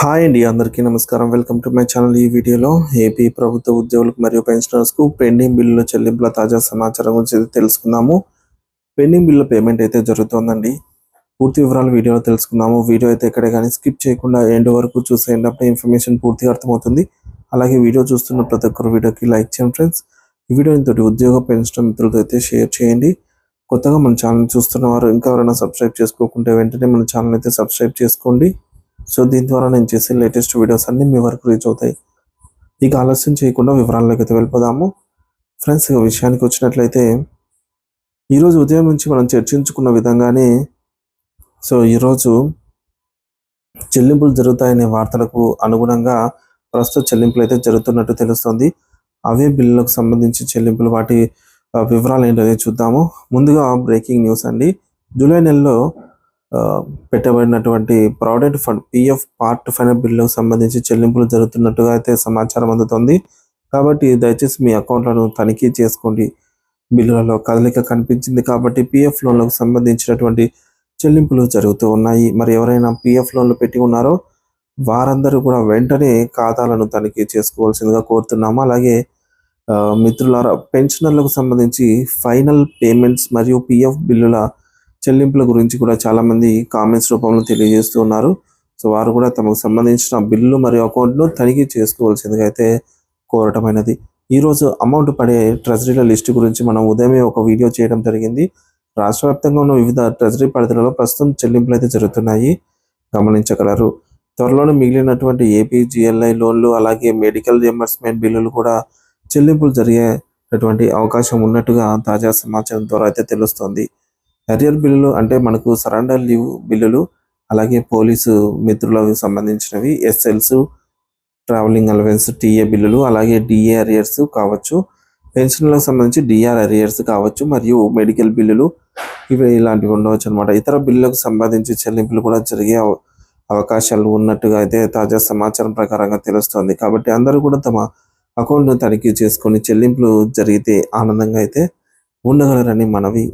Hi అండి అందరికీ నమస్కారం. వెల్కమ్ టు మై ఛానల్ ఈ వీడియోలో ఏపీ ప్రభుత్వ ఉద్యోగులకు మరియు పెన్షనర్స్కు పెండింగ్ బిల్లుల చెల్లింపుల తాజా సమాచారం గురించి తెలుసుకుందాము. పెండింగ్ బిల్లు పేమెంట్ అయితే జరుగుతోందండి. పూర్తి వివరాలు వీడియోలో తెలుసుకుందాము. వీడియో అయితే ఎక్కడే కానీ స్కిప్ చేయకుండా ఎండ్ వరకు చూసేయండి అప్పుడే ఇన్ఫర్మేషన్ పూర్తిగా అర్థమవుతుంది. అలాగే వీడియో చూస్తున్న ప్రతి ఒక్కరు వీడియోకి లైక్ చేయండి ఫ్రెండ్స్. ఈ వీడియో తోటి ఉద్యోగ పెన్షన్ మిత్రులతో అయితే షేర్ చేయండి. కొత్తగా మన ఛానల్ చూస్తున్న వారు ఇంకా ఎవరైనా సబ్స్క్రైబ్ చేసుకోకుంటే వెంటనే మన ఛానల్ అయితే సబ్స్క్రైబ్ చేసుకోండి. సో దీని ద్వారా నేను చేసే లేటెస్ట్ వీడియోస్ అన్నీ మీ వరకు రీచ్ అవుతాయి. ఇక ఆలస్యం చేయకుండా వివరాల్లోకి అయితే వెళ్ళిపోదాము. ఫ్రెండ్స్ ఇక విషయానికి వచ్చినట్లయితే ఈరోజు ఉదయం నుంచి మనం చర్చించుకున్న విధంగానే సో ఈరోజు చెల్లింపులు జరుగుతాయనే వార్తలకు అనుగుణంగా ప్రస్తుత చెల్లింపులు అయితే జరుగుతున్నట్టు తెలుస్తుంది. అవే బిల్లులకు సంబంధించి చెల్లింపులు వాటి వివరాలు ఏంటనేది చూద్దాము. ముందుగా బ్రేకింగ్ న్యూస్ అండి. జూలై నెలలో పెట్టబడినటువంటి provident fund PF part final బిల్లుకు సంబంధించి చెల్లింపులు జరుగుతున్నట్టుగా అయితే సమాచారం అందుతుంది. కాబట్టి దయచేసి మీ అకౌంట్లను తనిఖీ చేసుకోండి. బిల్లులలో కదలిక కనిపించింది కాబట్టి పిఎఫ్ లోన్లకు సంబంధించినటువంటి చెల్లింపులు జరుగుతూ ఉన్నాయి. మరి ఎవరైనా పిఎఫ్ లోన్లు పెట్టి ఉన్నారో వారందరూ కూడా వెంటనే ఖాతాలను తనిఖీ చేసుకోవాల్సిందిగా కోరుతున్నాము. అలాగే మిత్రుల మిత్రులారా పెన్షనర్లకు సంబంధించి ఫైనల్ పేమెంట్స్ మరియు పిఎఫ్ బిల్లుల చెల్లింపుల గురించి కూడా చాలా మంది కామెంట్స్ రూపంలో తెలియజేస్తూ ఉన్నారు. సో వారు కూడా తమకు సంబంధించిన బిల్లు మరియు అకౌంట్ను తనిఖీ చేసుకోవాల్సిందిగా అయితే కోరటమైనది. ఈరోజు అమౌంట్ పడే ట్రెజరీల లిస్ట్ గురించి మనం ఉదయమే ఒక వీడియో చేయడం జరిగింది. రాష్ట్ర వ్యాప్తంగా ఉన్న వివిధ ట్రెజరీ పరిధిలలో ప్రస్తుతం చెల్లింపులు అయితే జరుగుతున్నాయి. గమనించగలరు. త్వరలోనే మిగిలినటువంటి ఏపీ జిఎల్ఐ లోన్లు అలాగే మెడికల్ రియంబర్స్మెంట్ బిల్లులు కూడా చెల్లింపులు జరిగేటటువంటి అవకాశం ఉన్నట్టుగా తాజా సమాచారం ద్వారా అయితే తెలుస్తోంది. అరియర్ బిల్లులు అంటే మనకు సరెండర్ లీవ్ బిల్లులు అలాగే పోలీసు మిత్రులకు సంబంధించినవి ఎస్ఎల్స్ ట్రావెలింగ్ అలవెన్స్ టీఏ బిల్లులు అలాగే డిఏ అరియర్స్ కావచ్చు. పెన్షన్లకు సంబంధించి డిఆర్ అరియర్స్ కావచ్చు మరియు మెడికల్ బిల్లులు ఇవి ఇలాంటివి ఉండవచ్చు అనమాట ఇతర బిల్లులకు సంబంధించి చెల్లింపులు కూడా జరిగే అవకాశాలు ఉన్నట్టుగా అయితే తాజా సమాచారం ప్రకారంగా తెలుస్తోంది. కాబట్టి అందరూ కూడా తమ అకౌంట్ను తనిఖీ చేసుకొని చెల్లింపులు జరిగితే ఆనందంగా అయితే ఉండగలరని మనవి